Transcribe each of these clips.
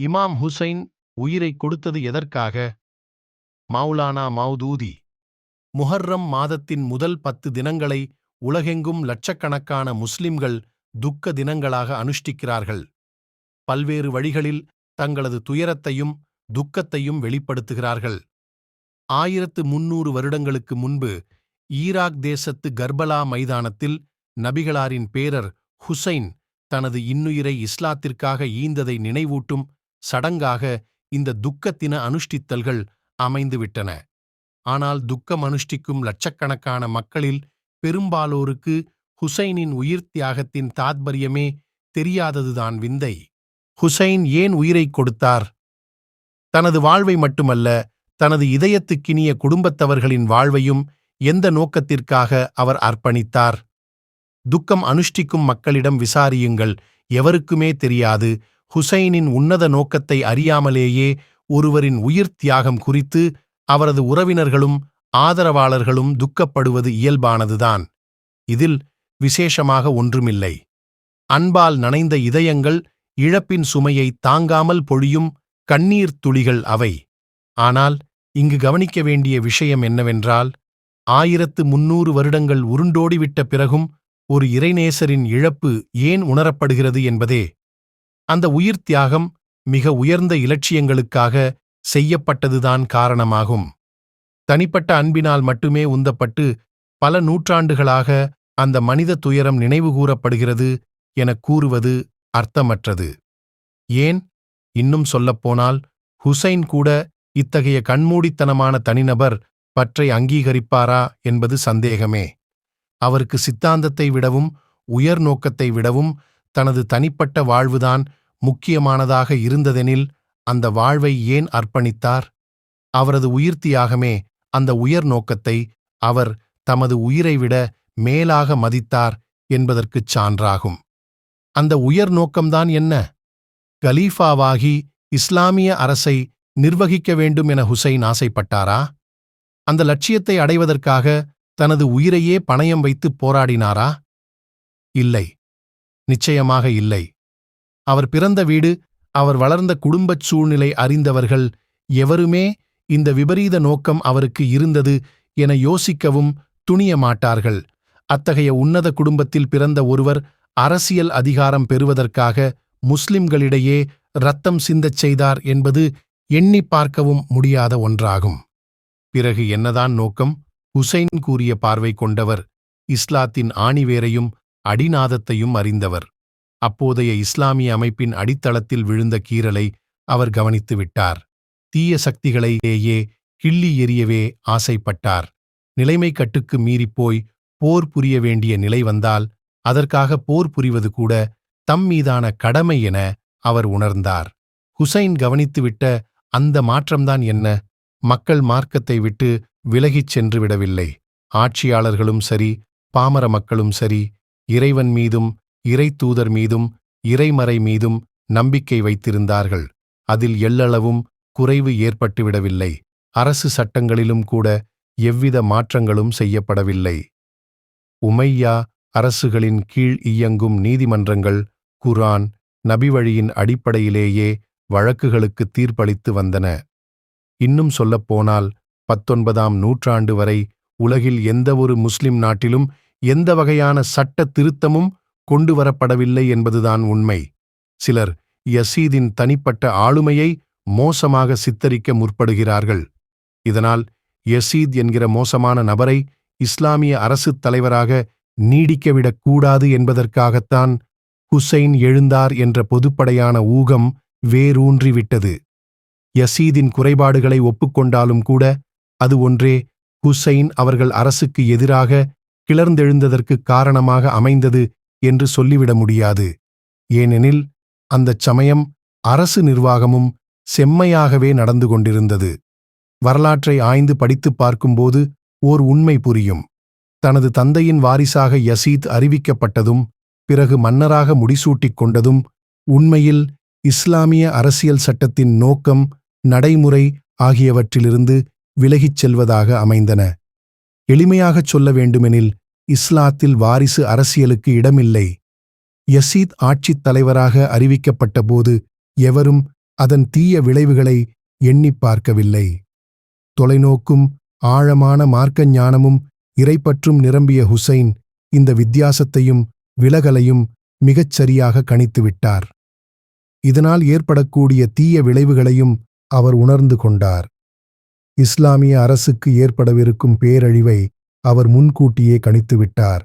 இமாம் ஹுசைன் உயிரை கொடுத்தது எதற்காக? மௌலானா மௌதூதி. முஹர்ரம் மாதத்தின் முதல் பத்து தினங்களை உலகெங்கும் லட்சக்கணக்கான முஸ்லிம்கள் துக்க தினங்களாக அனுஷ்டிக்கிறார்கள். பல்வேறு வழிகளில் தங்களது துயரத்தையும் துக்கத்தையும் வெளிப்படுத்துகிறார்கள். ஆயிரத்து முன்னூறு வருடங்களுக்கு முன்பு ஈராக் தேசத்து கர்பலா மைதானத்தில் நபிகளாரின் பேரர் ஹுசைன் தனது இன்னுயிரை இஸ்லாத்திற்காக ஈந்ததை நினைவூட்டும் சடங்காக இந்த துக்கத்தின அனுஷ்டித்தல்கள் அமைந்துவிட்டன. ஆனால் துக்கம் அனுஷ்டிக்கும் லட்சக்கணக்கான மக்களில் பெரும்பாலோருக்கு ஹுசைனின் உயிர் தியாகத்தின் தாத்பரியமே தெரியாததுதான் விந்தை. ஹுசைன் ஏன் உயிரைக் கொடுத்தார்? தனது வாழ்வை மட்டுமல்ல தனது இதயத்துக்கினிய குடும்பத்தவர்களின் வாழ்வையும் எந்த நோக்கத்திற்காக அவர் அர்ப்பணித்தார்? துக்கம் அனுஷ்டிக்கும் மக்களிடம் விசாரியுங்கள் எவருக்குமே தெரியாது. ஹுசைனின் உன்னத நோக்கத்தை அறியாமலேயே ஒருவரின் உயிர் தியாகம் குறித்து அவரது உறவினர்களும் ஆதரவாளர்களும் துக்கப்படுவது இயல்பானதுதான். இதில் விசேஷமாக ஒன்றுமில்லை. அன்பால் நனைந்த இதயங்கள் இழப்பின் சுமையை தாங்காமல் பொழியும் கண்ணீர் துளிகள் அவை. ஆனால் இங்கு கவனிக்க வேண்டிய விஷயம் என்னவென்றால் ஆயிரத்து முன்னூறு வருடங்கள் உருண்டோடிவிட்ட பிறகும் ஒரு இறைநேசரின் இழப்பு ஏன் உணரப்படுகிறது என்பதே. அந்த உயிர் தியாகம் மிக உயர்ந்த இலட்சியங்களுக்காக செய்யப்பட்டதுதான் காரணமாகும். தனிப்பட்ட அன்பினால் மட்டுமே உந்தப்பட்டு பல நூற்றாண்டுகளாக அந்த மனித துயரம் நினைவுகூரப்படுகிறது எனக் கூறுவது அர்த்தமற்றது. ஏன்? இன்னும் சொல்லப்போனால் ஹுசைன் கூட இத்தகைய கண்மூடித்தனமான தனிநபர் பற்றை அங்கீகரிப்பாரா என்பது சந்தேகமே. அவருக்கு சித்தாந்தத்தை விடவும் உயர் நோக்கத்தை விடவும் தனது தனிப்பட்ட வாழ்வுதான் முக்கியமானதாக இருந்ததெனில் அந்த வாழ்வை ஏன் அர்ப்பணித்தார்? அவரது உயிர்த்தியாகமே அந்த உயர் நோக்கத்தை அவர் தமது உயிரை விட மேலாக மதித்தார் என்பதற்குச் சான்றாகும். அந்த உயர் நோக்கம்தான் என்ன? கலீஃபாவாகி இஸ்லாமிய அரசை நிர்வகிக்க வேண்டும் என ஹுசைன் ஆசைப்பட்டாரா? அந்த லட்சியத்தை அடைவதற்காக தனது உயிரையே பணயம் வைத்து போராடினாரா? இல்லை. நிச்சயமாக இல்லை. அவர் பிறந்த வீடு அவர் வளர்ந்த குடும்பச் சூழ்நிலை அறிந்தவர்கள் எவருமே இந்த விபரீத நோக்கம் அவருக்கு இருந்தது என யோசிக்கவும் துணிய மாட்டார்கள். அத்தகைய உன்னத குடும்பத்தில் பிறந்த ஒருவர் அரசியல் அதிகாரம் பெறுவதற்காக முஸ்லிம்களிடையே ரத்தம் சிந்தச் செய்தார் என்பது எண்ணி பார்க்கவும் முடியாத ஒன்றாகும். பிறகு என்னதான் நோக்கம்? ஹுசைன் கூறிய பார்வை கொண்டவர் இஸ்லாத்தின் ஆணிவேரையும் அடிநாதத்தையும் அறிந்தவர். அப்போதைய இஸ்லாமிய அமைப்பின் அடித்தளத்தில் விழுந்த கீறலை அவர் கவனித்து விட்டார். தீய சக்திகளையே கிள்ளி எறியவே ஆசைப்பட்டார். நிலைமை கட்டுக்கு மீறிப்போய் போர் புரிய வேண்டிய நிலை வந்தால் அதற்காக போர் புரிவது கூட தம் மீதான கடமை என அவர் உணர்ந்தார். ஹுசைன் கவனித்துவிட்ட அந்த மாற்றம்தான் என்ன? மக்கள் மார்க்கத்தை விட்டு விலகிச் சென்று விடவில்லை. ஆட்சியாளர்களும் சரி பாமர மக்களும் சரி இறைவன் மீதும் இறை தூதர் மீதும் இறைமறை மீதும் நம்பிக்கை வைத்திருந்தார்கள். அதில் எள்ளளவும் குறைவு ஏற்பட்டுவிடவில்லை. அரசு சட்டங்களிலும் கூட எவ்வித மாற்றங்களும் செய்யப்படவில்லை. உமையா அரசுகளின் கீழ் இயங்கும் நீதிமன்றங்கள் குரான் நபிவழியின் அடிப்படையிலேயே வழக்குகளுக்கு தீர்ப்பளித்து வந்தன. இன்னும் சொல்லப்போனால் பத்தொன்பதாம் நூற்றாண்டு வரை உலகில் எந்தவொரு முஸ்லிம் நாட்டிலும் எந்த வகையான சட்ட திருத்தமும் கொண்டு வரப்படவில்லை என்பதுதான் உண்மை. சிலர் யசீதின் தனிப்பட்ட ஆளுமையை மோசமாக சித்தரிக்க முற்படுகிறார்கள். இதனால் யசீத் என்கிற மோசமான நபரை இஸ்லாமிய அரசுத் தலைவராக நீடிக்கவிடக் கூடாது என்பதற்காகத்தான் ஹுசைன் எழுந்தார் என்ற பொதுப்படையான ஊகம் வேரூன்றிவிட்டது. யசீதின் குறைபாடுகளை ஒப்புக்கொண்டாலும் கூட அது ஒன்றே ஹுசைன் அவர்கள் அரசுக்கு எதிராக கிளர்ந்தெழுந்ததற்கு காரணமாக அமைந்தது என்று சொல்லிவிட முடியாது. ஏனெனில் அந்தச் சமயம் அரசு நிர்வாகமும் செம்மையாகவே நடந்து கொண்டிருந்தது. வரலாற்றை ஆய்ந்து படித்துப் பார்க்கும்போது ஓர் உண்மை புரியும். தனது தந்தையின் வாரிசாக யசீத் அறிவிக்கப்பட்டதும் பிறகு மன்னராக முடிசூட்டிக் கொண்டதும் உண்மையில் இஸ்லாமிய அரசியல் சட்டத்தின் நோக்கம் நடைமுறை ஆகியவற்றிலிருந்து விலகிச் செல்வதாக அமைந்தன. எளிமையாகச் சொல்ல வேண்டுமெனில் இஸ்லாத்தில் வாரிசு அரசியலுக்கு இடமில்லை. யசீத் ஆட்சித் தலைவராக அறிவிக்கப்பட்டபோது எவரும் அதன் தீய விளைவுகளை எண்ணிப் பார்க்கவில்லை. தொலைநோக்கும் ஆழமான மார்க்க ஞானமும் இறைப்பற்றும் நிரம்பிய ஹுசைன் இந்த வித்தியாசத்தையும் விலகலையும் மிகச் சரியாக கணித்துவிட்டார். இதனால் ஏற்படக்கூடிய தீய விளைவுகளையும் அவர் உணர்ந்து கொண்டார். இஸ்லாமிய அரசுக்கு ஏற்படவிருக்கும் பேரழிவை அவர் முன்கூட்டியே கணித்துவிட்டார்.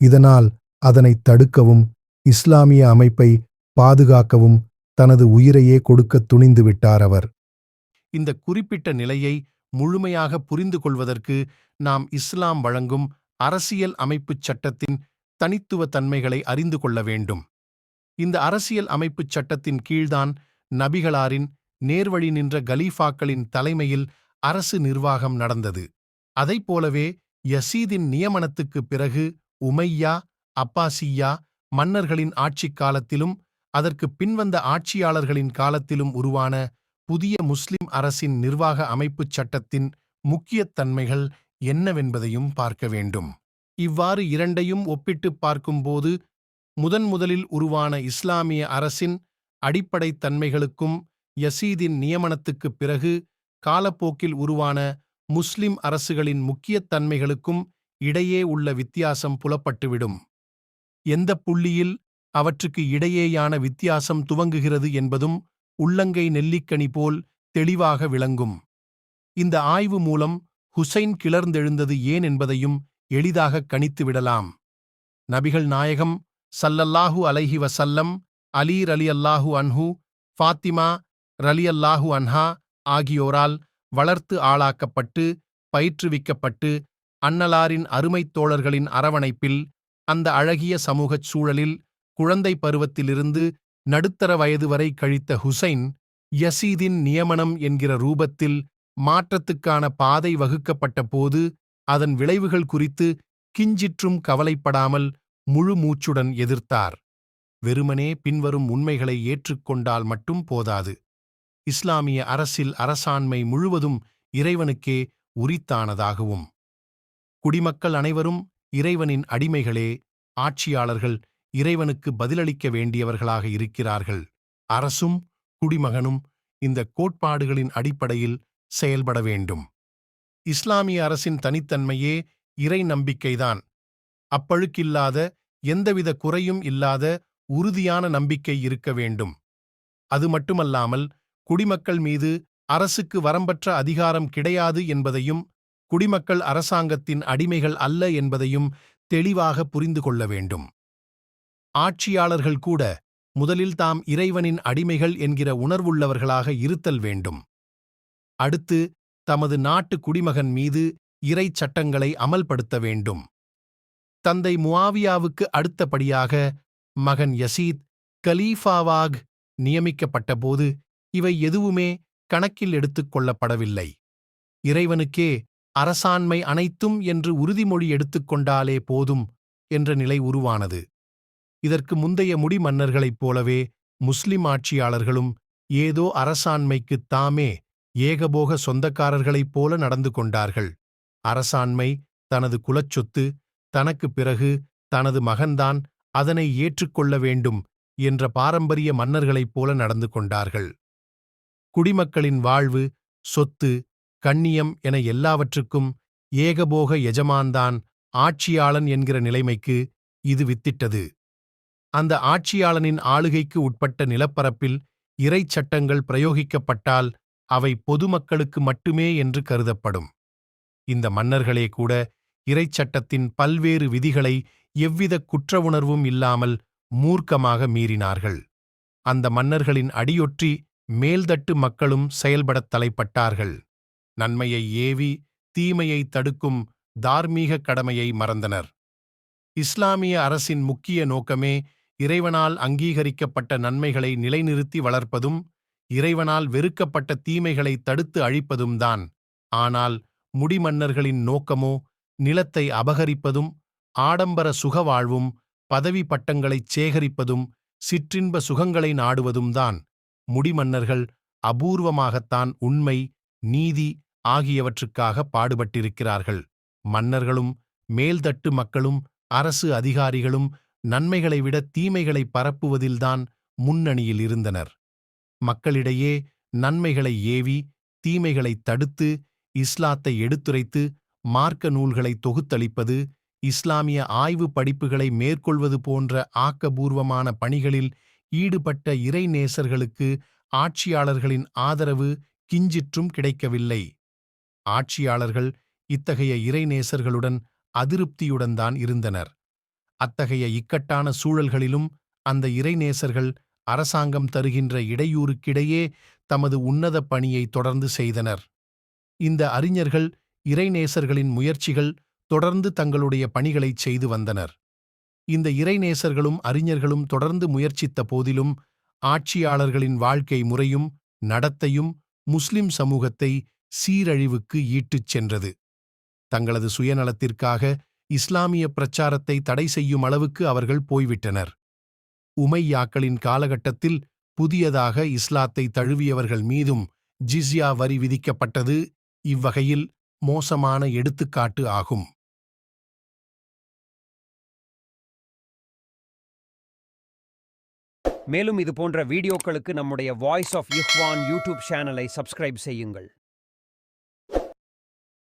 இதனால் அதனைத் தடுக்கவும் இஸ்லாமிய அமைப்பை பாதுகாக்கவும் தனது உயிரையே கொடுக்கத் துணிந்து விட்டார் அவர். இந்த குறிப்பிட்ட நிலையை முழுமையாக புரிந்து கொள்வதற்கு நாம் இஸ்லாம் வழங்கும் அரசியல் அமைப்புச் சட்டத்தின் தனித்துவ தன்மைகளை அறிந்து கொள்ள வேண்டும். இந்த அரசியல் அமைப்புச் சட்டத்தின் கீழ்தான் நபிகளாரின் நேர்வழி நின்ற கலீஃபாக்களின் தலைமையில் அரசு நிர்வாகம் நடந்தது. அதைப்போலவே யசீதின் நியமனத்துக்குப் பிறகு உமையா அப்பாசியா மன்னர்களின் ஆட்சிக் காலத்திலும் அதற்கு பின்வந்த ஆட்சியாளர்களின் காலத்திலும் உருவான புதிய முஸ்லிம் அரசின் நிர்வாக அமைப்புச் சட்டத்தின் முக்கியத் தன்மைகள் என்னவென்பதையும் பார்க்க வேண்டும். இவ்வாறு இரண்டையும் ஒப்பிட்டுப் பார்க்கும்போது முதன் முதலில் உருவான இஸ்லாமிய அரசின் அடிப்படைத் தன்மைகளுக்கும் யசீதின் நியமனத்துக்குப் பிறகு காலப்போக்கில் உருவான முஸ்லிம் அரசுகளின் முக்கியத் தன்மைகளுக்கும் இடையே உள்ள வித்தியாசம் புலப்பட்டுவிடும். எந்தப் புள்ளியில் அவற்றுக்கு இடையேயான வித்தியாசம் துவங்குகிறது என்பதும் உள்ளங்கை நெல்லிக்கனி போல் தெளிவாக விளங்கும். இந்த ஆய்வு மூலம் ஹுசைன் கிளர்ந்தெழுந்தது ஏன் என்பதையும் எளிதாகக் கணித்துவிடலாம். நபிகள் நாயகம் சல்லல்லாஹு அலைஹி வசல்லம் அலி ரலி அல்லாஹு அன்ஹு ஃபாத்திமா ரலி அல்லாஹு அன்ஹா ஆகியோரால் வளர்த்து ஆளாக்கப்பட்டு பயிற்றுவிக்கப்பட்டு அன்னலாரின் அருமைத் தோழர்களின் அரவணைப்பில் அந்த அழகிய சமூகச் சூழலில் குழந்தை பருவத்திலிருந்து நடுத்தர வயது வரை கழித்த ஹுசைன் யசீதின் நியமனம் என்கிற ரூபத்தில் மாற்றத்துக்கான பாதை வகுக்கப்பட்ட போது அதன் விளைவுகள் குறித்து கிஞ்சிற்றும் கவலைப்படாமல் முழு மூச்சுடன் எதிர்த்தார். வெறுமனே பின்வரும் உண்மைகளை ஏற்றுக்கொண்டால் மட்டும் போதாது. இஸ்லாமிய அரசில் அரசாண்மை முழுவதும் இறைவனுக்கே உரித்தானதாகவும். குடிமக்கள் அனைவரும் இறைவனின் அடிமைகளே ஆட்சியாளர்கள் இறைவனுக்கு பதிலளிக்க வேண்டியவர்களாக இருக்கிறார்கள். அரசும் குடிமகனும் இந்த கோட்பாடுகளின் அடிப்படையில் செயல்பட வேண்டும். இஸ்லாமிய அரசின் தனித்தன்மையே இறை நம்பிக்கைதான். அப்பழுக்கில்லாத எந்தவித குறையும் இல்லாத உறுதியான நம்பிக்கை இருக்க வேண்டும். அது மட்டுமல்லாமல் குடிமக்கள் மீது அரசுக்கு வரம்பற்ற அதிகாரம் கிடையாது என்பதையும் குடிமக்கள் அரசாங்கத்தின் அடிமைகள் அல்ல என்பதையும் தெளிவாக புரிந்து கொள்ள வேண்டும். ஆட்சியாளர்கள் கூட முதலில் தாம் இறைவனின் அடிமைகள் என்கிற உணர்வுள்ளவர்களாக இருத்தல் வேண்டும். அடுத்து தமது நாட்டு குடிமகன் மீது இறை சட்டங்களை அமல்படுத்த வேண்டும். தந்தை முவாவியாவுக்கு அடுத்தபடியாக மகன் யசீத் கலீஃபாவாக் நியமிக்கப்பட்டபோது இவை எதுவுமே கணக்கில் எடுத்துக் கொள்ளப்படவில்லை. இறைவனுக்கே அரசாண்மை அனைத்தும் என்று உறுதிமொழி எடுத்துக்கொண்டாலே போதும் என்ற நிலை உருவானது. இதற்கு முந்தைய முடி மன்னர்களைப் போலவே முஸ்லிம் ஆட்சியாளர்களும் ஏதோ அரசாண்மைக்குத் தாமே ஏகபோக சொந்தக்காரர்களைப் போல நடந்து கொண்டார்கள். அரசாண்மை தனது குலச்சொத்து தனக்குப் பிறகு தனது மகன்தான் அதனை ஏற்றுக்கொள்ள வேண்டும் என்ற பாரம்பரிய மன்னர்களைப் போல நடந்து கொண்டார்கள். குடிமக்களின் வாழ்வு சொத்து கண்ணியம் என எல்லாவற்றுக்கும் ஏகபோக எஜமான்தான் ஆட்சியாளன் என்கிற நிலைமைக்கு இது வித்திட்டது. அந்த ஆட்சியாளனின் ஆளுகைக்கு உட்பட்ட நிலப்பரப்பில் இறைச் சட்டங்கள் பிரயோகிக்கப்பட்டால் அவை பொதுமக்களுக்கு மட்டுமே என்று கருதப்படும். இந்த மன்னர்களே கூட இறைச்சட்டத்தின் பல்வேறு விதிகளை எவ்வித குற்றவுணர்வும் இல்லாமல் மூர்க்கமாக மீறினார்கள். அந்த மன்னர்களின் அடியொற்றி மேல்தட்டு மக்களும் செயல்படத் தலைப்பட்டார்கள். நன்மையை ஏவி தீமையை தடுக்கும் தார்மீக கடமையை மறந்தனர். இஸ்லாமிய அரசின் முக்கிய நோக்கமே இறைவனால் அங்கீகரிக்கப்பட்ட நன்மைகளை நிலைநிறுத்தி வளர்ப்பதும் இறைவனால் வெறுக்கப்பட்ட தீமைகளை தடுத்து அழிப்பதும் தான். ஆனால் முடிமன்னர்களின் நோக்கமோ நிலத்தை அபகரிப்பதும் ஆடம்பர சுகவாழ்வும் பதவி பட்டங்களைச் சேகரிப்பதும் சிற்றின்ப சுகங்களை நாடுவதும் தான். முடிமன்னர்கள் அபூர்வமாகத்தான் உண்மை நீதி ஆகியவற்றுக்காக பாடுபட்டிருக்கிறார்கள். மன்னர்களும் மேல்தட்டு மக்களும் அரசு அதிகாரிகளும் நன்மைகளை விட தீமைகளை பரப்புவதில்தான் முன்னணியில் இருந்தனர். மக்களிடையே நன்மைகளை ஏவி தீமைகளை தடுத்து இஸ்லாத்தை எடுத்துரைத்து மார்க்க நூல்களை தொகுத்தளிப்பது இஸ்லாமிய ஆய்வு படிப்புகளை மேற்கொள்வது போன்ற ஆக்கபூர்வமான பணிகளில் ஈடுபட்ட இறைநேசர்களுக்கு ஆட்சியாளர்களின் ஆதரவு கிஞ்சிற்றும் கிடைக்கவில்லை. ஆட்சியாளர்கள் இத்தகைய இறைநேசர்களுடன் அதிருப்தியுடன் தான் இருந்தனர். அத்தகைய இக்கட்டான சூழல்களிலும் அந்த இறைநேசர்கள் அரசாங்கம் தருகின்ற இடையூறுக்கிடையே தமது உன்னத பணியை தொடர்ந்து செய்தனர். இந்த அறிஞர்கள் இறைநேசர்களின் முயற்சிகள் தொடர்ந்து தங்களுடைய பணிகளைச் செய்து வந்தனர். இந்த இறைநேசர்களும் அறிஞர்களும் தொடர்ந்து முயற்சித்த போதிலும் ஆட்சியாளர்களின் வாழ்க்கை முறையும் நடத்தையும் முஸ்லிம் சமூகத்தை சீரழிவுக்கு ஈட்டுச் சென்றது. தங்களது சுயநலத்திற்காக இஸ்லாமிய பிரச்சாரத்தை தடை செய்யும் அளவுக்கு அவர்கள் போய்விட்டனர். உமையாக்களின் காலகட்டத்தில் புதியதாக இஸ்லாத்தை தழுவியவர்கள் மீதும் ஜிஸ்யா வரி விதிக்கப்பட்டது இவ்வகையில் மோசமான எடுத்துக்காட்டு ஆகும். மேலும் இது போன்ற வீடியோக்களுக்கு நம்முடைய வாய்ஸ் ஆஃப் யுஹ்வான் யூடியூப் சேனலை சப்ஸ்கிரைப் செய்யுங்கள்.